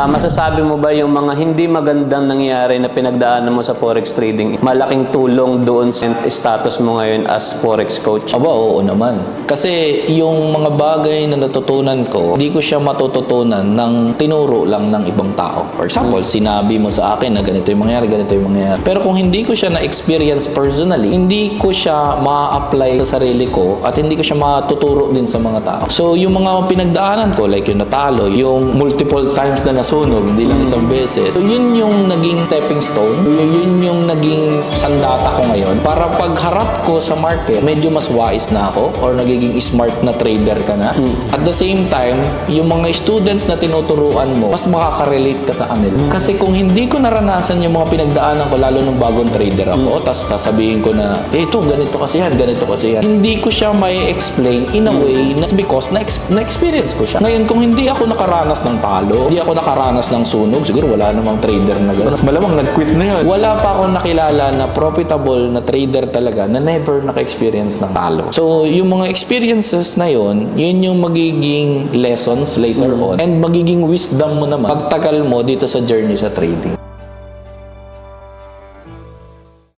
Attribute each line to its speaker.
Speaker 1: Ah, masasabi mo ba yung mga hindi magandang nangyayari na pinagdaanan mo sa forex trading, malaking tulong doon sa status mo ngayon as forex coach?
Speaker 2: Aba, oo naman. Kasi yung mga bagay na natutunan ko, hindi ko siya matututunan ng tinuro lang ng ibang tao. For example, sinabi mo sa akin na ganito yung mangyayari, ganito yung mangyayari. Pero kung hindi ko siya na-experience personally, hindi ko siya ma-apply sa sarili ko at hindi ko siya matuturo din sa mga tao. So, yung mga pinagdaanan ko, like yung natalo, yung multiple times na nasunog, hindi lang isang beses. So, yun yung naging stepping stone. Yun yung naging sandata ko ngayon. Para pagharap ko sa market, medyo mas wise na ako or nagiging smart na trader ka na. At the same time, yung mga students na tinuturuan mo, mas makaka-relate ka sa kanila. Kasi kung hindi ko naranasan yung mga pinagdaanan ko, lalo nung bagong trader ako, tas sasabihin ko na, eh, ito, ganito kasi yan, ganito kasi yan. Hindi ko siya may explain in a way na because na, na-experience ko siya. Ngayon, kung hindi ako nakaranas ng talo, hindi ako nakaranas ng sunog, siguro wala namang trader na gano'n. Malamang nag-quit na yun. Wala pa akong nakilala na profitable na trader talaga na never naka-experience ng talo. So, yung mga experiences na yun, yun yung magiging lessons later on and magiging wisdom mo naman pagtagal mo dito sa journey sa trading.